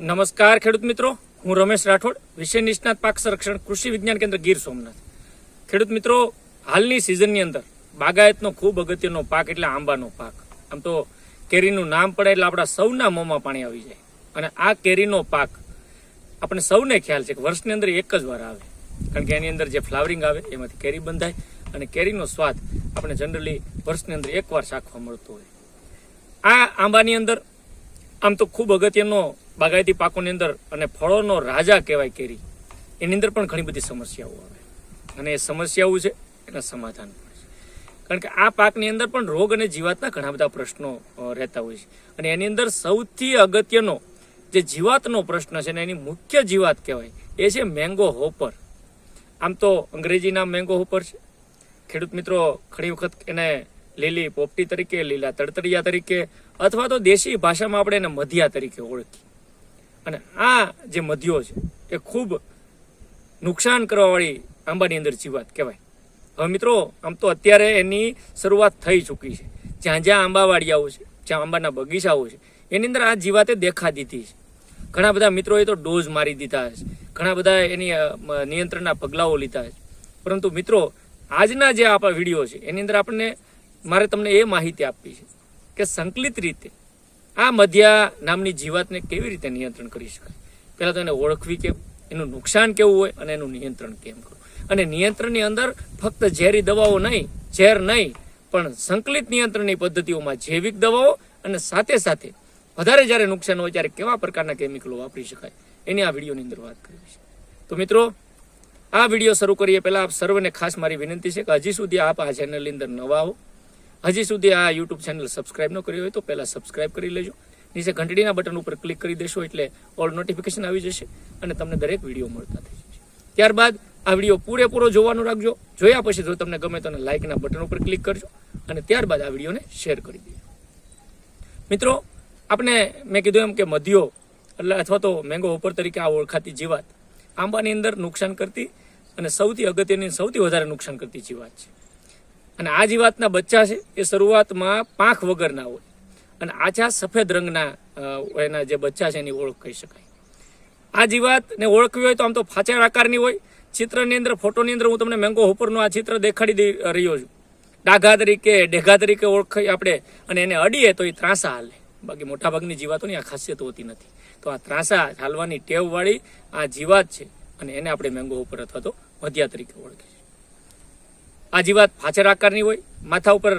નમસ્કાર ખેડૂત મિત્રો. હું રમેશ રાઠોડ, વિષય નિષ્ણાત પાક સંરક્ષણ કૃષિ વિજ્ઞાન કેન્દ્ર ગીર સોમનાથ. ખેડૂત મિત્રો, હાલની સિઝનની અંદર બાગાયતનો ખૂબ અગત્યનો પાક એટલે આંબાનો પાક. આમ તો કેરીનું નામ પડે એટલે આપણા સૌના મોંમાં પાણી આવી જાય. અને આ કેરીનો પાક આપણે સૌને ખ્યાલ છે કે વર્ષની અંદર એક જ વાર આવે. કારણ કે એની અંદર જે ફ્લાવરિંગ આવે, એમાંથી કેરી બંધાય અને કેરીનો સ્વાદ આપણે જનરલી વર્ષની અંદર એકવાર ચાખવા મળતો હોય. આ આંબાની અંદર આમ તો ખૂબ અગત્યનો બાગાયતી પાકોની અંદર અને ફળોનો રાજા કહેવાય કેરી. એની અંદર પણ ઘણી બધી સમસ્યાઓ આવે. અને એ સમસ્યાઓ છે, એના સમાધાન પણ છે. કારણ કે આ પાકની અંદર પણ રોગ અને જીવાતના ઘણા બધા પ્રશ્નો રહેતા હોય છે. અને એની અંદર સૌથી અગત્યનો જે જીવાતનો પ્રશ્ન છે ને એની મુખ્ય જીવાત કહેવાય, એ છે મેંગો હોપર. આમ તો અંગ્રેજી નામ મેંગો હોપર છે. ખેડૂત મિત્રો ઘણી વખત એને લીલી પોપટી તરીકે, લીલા તડતરિયા તરીકે અથવા તો દેશી ભાષામાં આપણે એને મધિયા તરીકે ઓળખીએ. અને આ જે મધ્યો છે, એ ખૂબ નુકસાન કરવાવાળી આંબાની અંદર જીવાત કહેવાય. હવે મિત્રો, આમ તો અત્યારે એની શરૂઆત થઈ ચૂકી છે. જ્યાં જ્યાં આંબાવાડિયાઓ છે, જ્યાં આંબાના બગીચાઓ છે, એની અંદર આ જીવાતે દેખા દીધી છે. ઘણા બધા મિત્રોએ તો ડોઝ મારી દીધા છે. ઘણા બધા એની નિયંત્રણના પગલાઓ લીધા છે. પરંતુ મિત્રો, આજના જે આપણા વીડિયો છે, એની અંદર આપણને, મારે તમને એ માહિતી આપવી છે કે સંકલિત રીતે આ મધ્યા નામની જીવાતને કેવી રીતે નિયંત્રણ કરી શકાય? પહેલાં તો એને ઓળખવી કેમ? એનું નુકસાન કેવું હોય અને એનું નિયંત્રણ કેમ કરવું? અને નિયંત્રણની અંદર ફક્ત ઝેરી દવાઓ નહીં, ઝેર નહીં, પણ સંકલિત નિયંત્રણની પદ્ધતિઓમાં જૈવિક દવાઓ અને સાથે સાથે વધારે જ્યારે નુકસાન હોય ત્યારે કેવા પ્રકારના કેમિકલો વાપરી શકાય? એની આ વિડીયોની અંદર વાત કરવી છે. તો મિત્રો, આ વીડિયો શરૂ કરીએ. પહેલાં આપ સર્વને ખાસ મારી વિનંતી છે કે હજી સુધી આપ આ ચેનલની અંદર નવા હો. હજી સુધી આ યુટ્યુબ ચેનલ સબસ્ક્રાઇબ ન કરી હોય તો પહેલા સબસ્ક્રાઇબ કરી લેજો. નીચે ઘંટડીના બટન ઉપર ક્લિક કરી દેશો એટલે ઓલ નોટિફિકેશન આવી જશે અને તમને દરેક વીડિયો મળતા થઈ જશે. ત્યારબાદ આ વીડિયો પૂરેપૂરો જોવાનું રાખજો. જોયા પછી જો તમને ગમે તો લાઇકના બટન ઉપર ક્લિક કરજો અને ત્યારબાદ આ વિડીયોને શેર કરી દેજો. મિત્રો આપણે મેં કીધું એમ કે મધ્યો એટલે અથવા તો મેંગો હોપર તરીકે આ ઓળખાતી જીવાત આંબાની અંદર નુકસાન કરતી અને સૌથી અગત્યની સૌથી વધારે નુકસાન કરતી જીવાત છે. અને આ જીવાતના બચ્ચા છે, એ શરૂઆતમાં પાંખ વગરના હોય. અને આછા સફેદ રંગના એના જે બચ્ચા છે એની ઓળખ કહી શકાય. આ જીવાતને ઓળખવી હોય તો આમ તો ફાચર આકારની હોય. ચિત્રની અંદર, ફોટોની અંદર હું તમને મેંગો હોપરનું આ ચિત્ર દેખાડી રહ્યો છું. ડાઘા તરીકે ડેઘા તરીકે ઓળખાય આપણે, અને એને અડીએ તો એ ત્રાસા હાલે. બાકી મોટાભાગની જીવાતોની આ ખાસિયત હોતી નથી. તો આ ત્રાસા હાલવાની ટેવવાળી આ જીવાત છે, અને એને આપણે મેંગો ઉપર અથવા તો મધ્યા તરીકે ઓળખીએ આ જીવાત ફાચર આકારની હોય, માથા ઉપર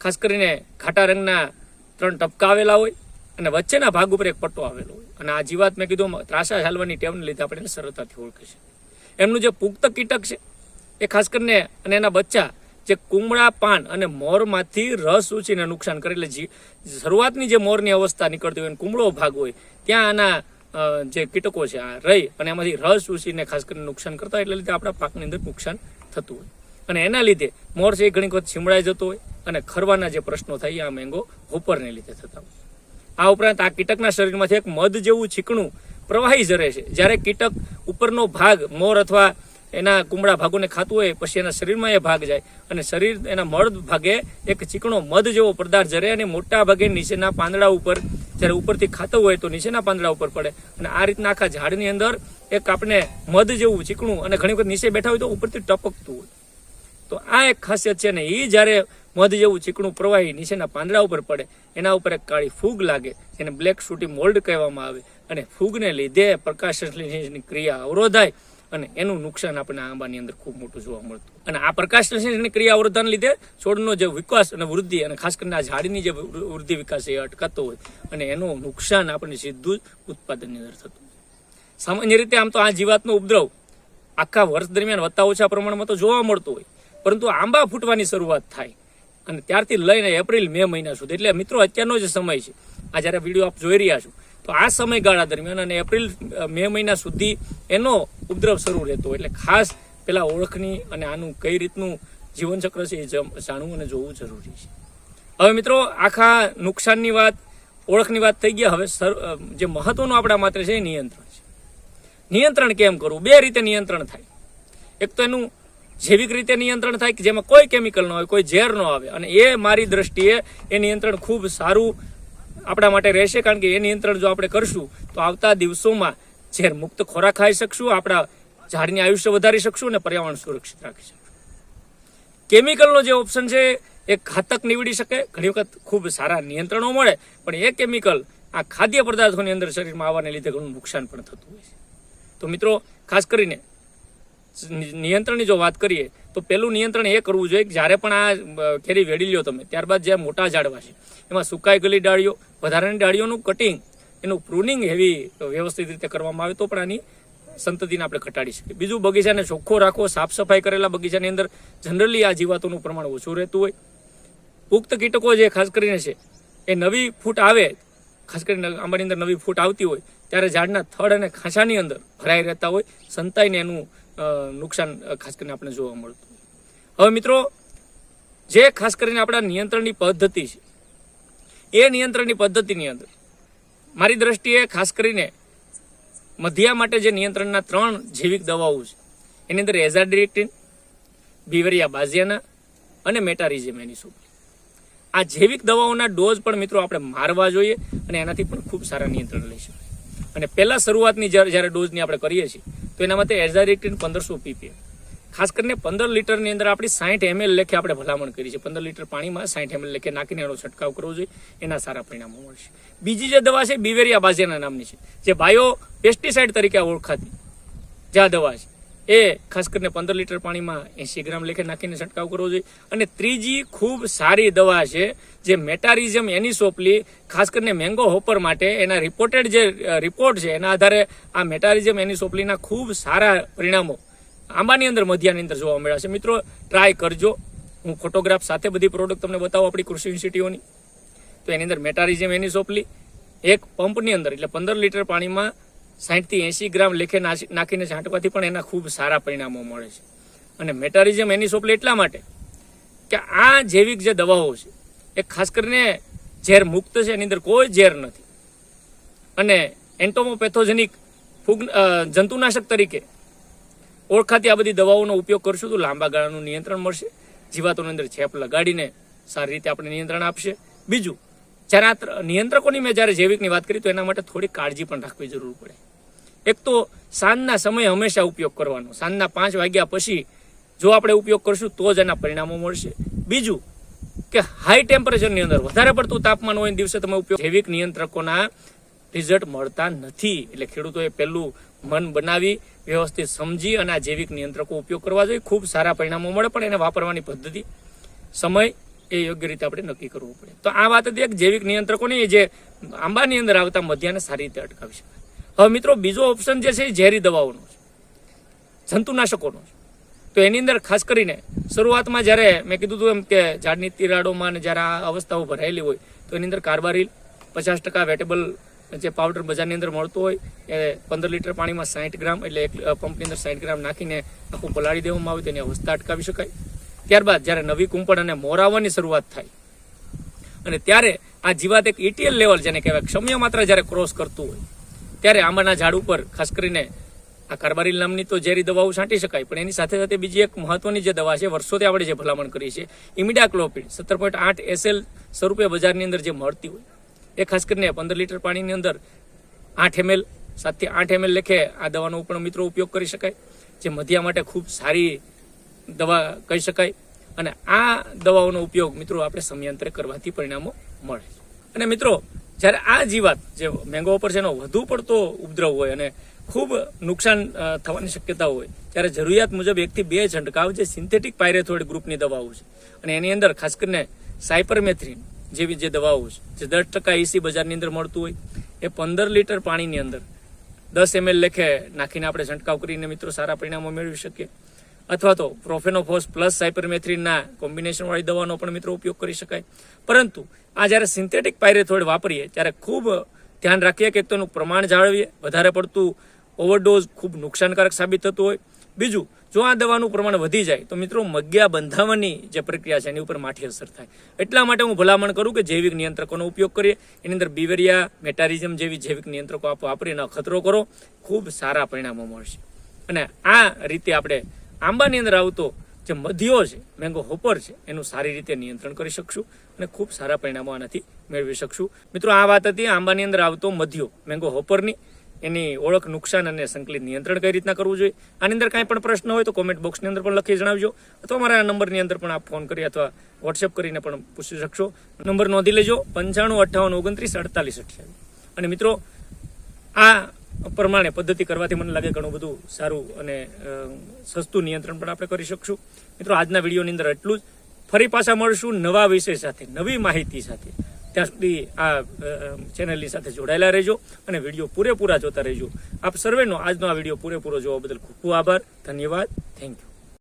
ખાસ કરીને ઘાટા રંગના ત્રણ ટપકા આવેલા હોય અને વચ્ચેના ભાગ ઉપર એક પટ્ટો આવેલો હોય. અને આ જીવાત મેં કીધું, ત્રાસા હાલવાની ટેવને લીધે આપણે સરળતાથી ઓળખી છે એમનું જે પુખ્ત કીટક છે, એ ખાસ કરીને અને એના બચ્ચા જે કુમળા, પાન અને મોરમાંથી રસ ઉછીને નુકસાન કરે, એટલે શરૂઆતની જે મોરની અવસ્થા નીકળતી હોય કુમળો ભાગ હોય, ત્યાં આના જે કીટકો છે, આ રહી અને એમાંથી રસ ઉછીને ખાસ કરીને નુકસાન કરતા એટલે લીધે આપણા પાકની અંદર નુકસાન થતું હોય. અને એના લીધે મોર છે એ ઘણી વખત છીમડાઈ જતો હોય અને ખરવાના જે પ્રશ્નો થાય આ મેંગો હોપરને લીધે થતા હોય. આ ઉપરાંત આ કીટકના શરીરમાંથી એક મધ જેવું ચીકણું પ્રવાહી ઝરે છે. જ્યારે કીટક ઉપરનો ભાગ મોર અથવા એના કુમળા ભાગોને ખાતું હોય પછી એના શરીરમાં એ ભાગ જાય અને શરીર એના મળ ભાગે એક ચીકણો મધ જેવો પદાર્થ જરે અને મોટા ભાગે નીચેના પાંદડા ઉપર જ્યારે ઉપરથી ખાતું હોય તો નીચેના પાંદડા ઉપર પડે. અને આ રીતના આખા ઝાડની અંદર એક આપણે મધ જેવું ચીકણું અને ઘણી વખત નીચે બેઠા હોય તો ઉપરથી ટપકતું હોય. તો આ એક ખાસિયત છે ને એ જ્યારે મધ જેવું ચીકણું પ્રવાહી નીચેના પાંદડા ઉપર પડે, એના ઉપર એક કાળી ફૂગ લાગે, એને બ્લેક શૂટી મોલ્ડ કહેવામાં આવે. અને ફૂગને લીધે પ્રકાશની ક્રિયા અવરોધાય અને એનું નુકસાન આપણે આંબાની અંદર ખૂબ મોટું જોવા મળતું. અને આ પ્રકાશ સંશ્લેષણની ક્રિયા અવરોધાને લીધે છોડનો જે વિકાસ અને વૃદ્ધિ અને ખાસ કરીને આ ઝાડની જે વૃદ્ધિ વિકાસ એ અટકાતો હોય અને એનું નુકસાન આપણને સીધું જ ઉત્પાદનની અંદર થતું સામાન્ય રીતે આમ તો આ જીવાતનો ઉપદ્રવ આખા વર્ષ દરમિયાન વધતા ઓછા પ્રમાણમાં તો જોવા મળતું હોય. પરંતુ આંબા ફૂટવાની શરૂઆત થાય. અને ત્યારથી લઈને એપ્રિલ, મે મહિના સુધી. એટલે મિત્રો, અત્યારનો જે સમય છે. આ જ્યારે વીડિયો આપ જોઈ રહ્યા છો, તો આ સમયગાળા દરમિયાન અને એપ્રિલ મે મહિના સુધી એનો ઉપદ્રવ શરૂ રહેતો. એટલે ખાસ પેલા ઓળખની અને આનું કઈ રીતનું જીવનચક્ર છે એ જાણવું અને જોવું જરૂરી છે. હવે મિત્રો, આખા નુકસાનની વાત, ઓળખની વાત થઈ ગયા. હવે જે મહત્વનું આપણા માત્ર છે એ નિયંત્રણ છે. નિયંત્રણ કેમ કરવું? બે રીતે નિયંત્રણ થાય. એક તો એનું જૈવિક રીતે નિયંત્રણ થાય કે જેમાં કોઈ કેમિકલ ન હોય, કોઈ ઝેર ન આવે. અને એ મારી દ્રષ્ટિએ એ નિયંત્રણ ખૂબ સારું આપણા માટે રહેશે, કારણ કે એ નિયંત્રણ જો આપણે કરશું, તો આવતા દિવસોમાં ઝેર મુક્ત ખોરાક ખાઈ શકશું, આપણા ઝાડની આયુષ્ય વધારી શકશું અને પર્યાવરણ સુરક્ષિત રાખી શકશું. કેમિકલનો જે ઓપ્શન છે, એ ઘાતક નીવડી શકે. ઘણી વખત ખૂબ સારા નિયંત્રણો મળે, પણ એ કેમિકલ આ ખાદ્ય પદાર્થોની અંદર શરીરમાં આવવાને લીધે ઘણું નુકસાન પણ થતું હોય છે. તો મિત્રો, ખાસ કરીને નિયંત્રણની જો વાત કરીએ, તો પહેલું નિયંત્રણ એ કરવું જોઈએ કે જ્યારે પણ આ કેરી વેડી લ્યો તમે, ત્યારબાદ જે મોટા ઝાડવા છે, એમાં સુકાઈ ગયેલી ડાળીઓ, વધારાની ડાળીઓનું કટિંગ એનું પ્રુનિંગ હેવી વ્યવસ્થિત રીતે કરવામાં આવે તો પણ આની સંતતિને આપણે ઘટાડી શકીએ. બીજું બગીચાને ચોખ્ખો રાખવો સાફ સફાઈ કરેલા બગીચાની અંદર જનરલી આ જીવાતોનું પ્રમાણ ઓછું રહેતું હોય. પુખ્ત કીટકો જે ખાસ કરીને છે, એ નવી ફૂટ આવે, ખાસ કરીને આંબાની અંદર નવી ફૂટ આવતી હોય, ત્યારે ઝાડના થડ અને ખાંચાની અંદર ભરાઈ રહેતા હોય, સંતાઈને એનું નુકસાન ખાસ કરીને આપણે જોવા મળતું. હવે મિત્રો, જે ખાસ કરીને આપણા નિયંત્રણની પદ્ધતિ છે, એ નિયંત્રણની પદ્ધતિની અંદર મારી દ્રષ્ટિએ ખાસ કરીને મધ્યા માટે જે નિયંત્રણના ત્રણ જૈવિક દવાઓ છે, એની અંદર એઝાડિરેક્ટિન બીવરિયા બાઝિયાના અને મેટારિઝમ એની શું આ જૈવિક દવાઓના ડોઝ પણ મિત્રો આપણે મારવા જોઈએ અને એનાથી પણ ખૂબ સારા નિયંત્રણ લઈ શકાય. અને પહેલાં શરૂઆતની જ્યારે જ્યારે ડોઝની આપણે કરીએ છીએ તો એના માટે એઝારિક્ટિન પંદરસો પીપીએ ખાસ કરીને પંદર લીટરની અંદર આપણી સાઠ એમએલ લેખે આપણે ભલામણ કરી છે. પંદર લીટર પાણીમાં સાઠ એમએલ લેખે નાખીને એનો છંટકાવ કરવો જોઈએ. એના સારા પરિણામો મળશે. બીજી જે દવા છે, બિવેરિયા બાઝિયાના નામની છે, જે બાયો પેસ્ટિસાઇડ તરીકે ઓળખાતી. જે આ દવા છે. એ ખાસ કરીને પંદર લીટર પાણીમાં એસી ગ્રામ લેખે નાખીને છંટકાવ કરવો જોઈએ. અને ત્રીજી ખૂબ સારી દવા છે, જે મેટારિઝમ એની સોપલી ખાસ કરીને મેંગો હોપર માટે એના રિપોર્ટેડ જે રિપોર્ટ છે, એના આધારે આ મેટારિઝમ એની સોપલીના ખૂબ સારા પરિણામો આંબાની અંદર, મધ્યાની અંદર જોવા મળ્યા છે. મિત્રો ટ્રાય કરજો. હું ફોટોગ્રાફ સાથે બધી પ્રોડક્ટ તમને બતાવું આપણી કૃષિ યુનિવર્સિટીઓની. તો એની અંદર મેટારિઝમ એની સોપલી એક પંપની અંદર, એટલે પંદર લીટર પાણીમાં સાઠથી એસી ગ્રામ લેખે નાખીને છાંટવાથી પણ એના ખૂબ સારા પરિણામો મળે છે. અને મેટારિઝમ એની સોપલે એટલા માટે કે આ જૈવિક જે દવાઓ છે, એ ખાસ કરીને ઝેર મુક્ત છે, એની અંદર કોઈ ઝેર નથી. અને એન્ટોમોપેથોજેનિક ફૂગ જંતુનાશક તરીકે ઓળખાતી આ બધી દવાઓનો ઉપયોગ કરશું તો લાંબા ગાળાનું નિયંત્રણ મળશે, જીવાતોની અંદર છેપ લગાડીને સારી રીતે આપણે નિયંત્રણ આપશે. બીજું, જ્યારે આ ત્ર- નિયંત્રકોની મેં જ્યારે જૈવિકની વાત કરી તો એના માટે થોડી કાળજી પણ રાખવી જરૂર પડે. એક તો સાંજના સમયે હંમેશા ઉપયોગ કરવાનો. સાંજના પાંચ વાગ્યા પછી જો આપણે ઉપયોગ કરશું તો જ એના પરિણામો મળશે. બીજું કે હાઈ ટેમ્પરેચરની અંદર વધારે પડતું તાપમાન હોય દિવસે તમે ઉપયોગ જૈવિક નિયંત્રકોના રિઝલ્ટ મળતા નથી. એટલે ખેડૂતોએ પહેલું મન બનાવી, વ્યવસ્થિત સમજી અને આ જૈવિક નિયંત્રકો ઉપયોગ કરવા જોઈએ. ખૂબ સારા પરિણામો મળે પણ એને વાપરવાની પદ્ધતિ સમય એ યોગ્ય રીતે આપણે નક્કી કરવું પડે. તો આ વાત હતી એક જૈવિક નિયંત્રકોની જે આંબાની અંદર આવતા મધ્યાને સારી રીતે અટકાવી શકાય. હવે મિત્રો, બીજો ઓપ્શન જે છે એ ઝેરી દવાઓનો છે. જંતુનાશકોનો છે. તો એની અંદર ખાસ કરીને શરૂઆતમાં જ્યારે મેં કીધું હતું એમ કે ઝાડની તિરાડોમાં અને જ્યારે આ અવસ્થાઓ ભરાયેલી હોય, તો એની અંદર કાર્બારીલ, પચાસ ટકા વેટેબલ જે પાવડર બજારની અંદર મળતો હોય, એ પંદર લીટર પાણીમાં સાઠ ગ્રામ એટલે એક પંપની અંદર સાઠ ગ્રામ નાખીને આખું પલાળી દેવામાં આવે, તેની અવસ્થા અટકાવી શકાય. ત્યારબાદ જ્યારે નવી કુંપળ અને મોરાવાની શરૂઆત થાય, અને ત્યારે આ જીવાત એક ઇટીએલ લેવલ જેને કહેવાય ક્ષમ્ય માત્રા જ્યારે ક્રોસ કરતું હોય ત્યારે આંબાના ઝાડ ઉપર, ખાસ કરીને આ કાર્બારીલ નામની તો ઝેરી દવાઓ છાંટી શકાય, પણ એની સાથે સાથે બીજી એક મહત્વની જે દવા છે, વર્ષોથી આપણે જે ભલામણ કરી છે ઇમિડાક્લોપિડ સત્તર પોઈન્ટ આઠ એસએલ સ્વરૂપે બજારની અંદર જે મળતી હોય, એ ખાસ કરીને પંદર લીટર પાણીની અંદર આઠ એમએલ સાતથી આઠ એમએલ લેખે આ દવાનો પણ મિત્રો ઉપયોગ કરી શકાય, જે મધ્યા માટે ખૂબ સારી દવા કહી શકાય. અને આ દવાઓનો ઉપયોગ મિત્રો આપણે સમયાંતરે કરવાથી પરિણામો મળે અને મિત્રો જ્યારે આ જીવાત જે મેંગો ઉપર છે એનો વધુ પડતો ઉપદ્રવ હોય અને ખૂબ નુકસાન થવાની શક્યતા હોય, ત્યારે જરૂરિયાત મુજબ એકથી બે છંટકાવ જે સિન્થેટિક પાયરેથોઇડ ગ્રુપની દવાઓ છે. અને એની અંદર ખાસ કરીને સાયપરમેથ્રિન જેવી જે દવાઓ છે, જે દસ ટકા એસી બજારની અંદર મળતું હોય, એ પંદર લીટર પાણીની અંદર દસ એમએલ લેખે નાખીને આપણે છંટકાવ કરીને મિત્રો સારા પરિણામો મેળવી શકીએ. અથવા તો પ્રોફેનોફોસ પ્લસ સાયપરમેથ્રીનના કોમ્બિનેશનવાળી દવાનો પણ મિત્રો ઉપયોગ કરી શકાય. પરંતુ આ જ્યારે સિન્થેટિક પાયરેથોઇડ વાપરીએ, ત્યારે ખૂબ ધ્યાન રાખીએ કે તેનું પ્રમાણ જાળવીએ. વધારે પડતું ઓવરડોઝ ખૂબ નુકસાનકારક સાબિત થતું હોય. બીજું, જો આ દવાનું પ્રમાણ વધી જાય, તો મિત્રો મગ્યા બંધાવવાની જે પ્રક્રિયા છે, એની ઉપર માઠી અસર થાય. એટલા માટે હું ભલામણ કરું કે જૈવિક નિયંત્રકોનો ઉપયોગ કરીએ. એની અંદર બીવેરિયા, મેટારિઝમ જેવી જૈવિક નિયંત્રકો આપ વાપરીને અખતરો કરો. ખૂબ સારા પરિણામો મળશે. અને આ રીતે આપણે આંબાની અંદર આવતો જે મધ્યો છે મેંગો હોપર છે, એનું સારી રીતે નિયંત્રણ કરી શકશું અને ખૂબ સારા પરિણામો આનાથી મેળવી શકશું. મિત્રો, આ વાત હતી આંબાની અંદર આવતો મધ્યો મેંગો હોપરની એની ઓળખ, નુકસાન અને સંકલિત નિયંત્રણ કઈ રીતના કરવું જોઈએ? આની અંદર કાંઈ પણ પ્રશ્ન હોય તો કોમેન્ટ બોક્સની અંદર પણ લખી જણાવજો. અથવા મારા નંબરની અંદર પણ આપ ફોન કરી અથવા વોટ્સએપ કરીને પણ પૂછી શકશો. નંબર નોંધી લેજો પંચાણું, અઠ્ઠાવન, ઓગણત્રીસ, અડતાલીસ અઠ્યાવીસ. અને મિત્રો, આ પ્રમાણે પદ્ધતિ કરવાથી મને લાગે ઘણું બધું સારું અને સસ્તું નિયંત્રણ પણ આપણે કરી શકશું. મિત્રો, આજના વિડીયોની અંદર એટલું જ. ફરી પાછા મળશું નવા વિષય સાથે, નવી માહિતી સાથે. ત્યાં સુધી આ ચેનલની સાથે જોડાયેલા રહેજો અને વીડિયો પૂરેપૂરા જોતા રહેજો. આપ સર્વેનો આજનો આ વીડિયો પૂરેપૂરો જોવા બદલ ખૂબ ખૂબ આભાર. ધન્યવાદ. Thank you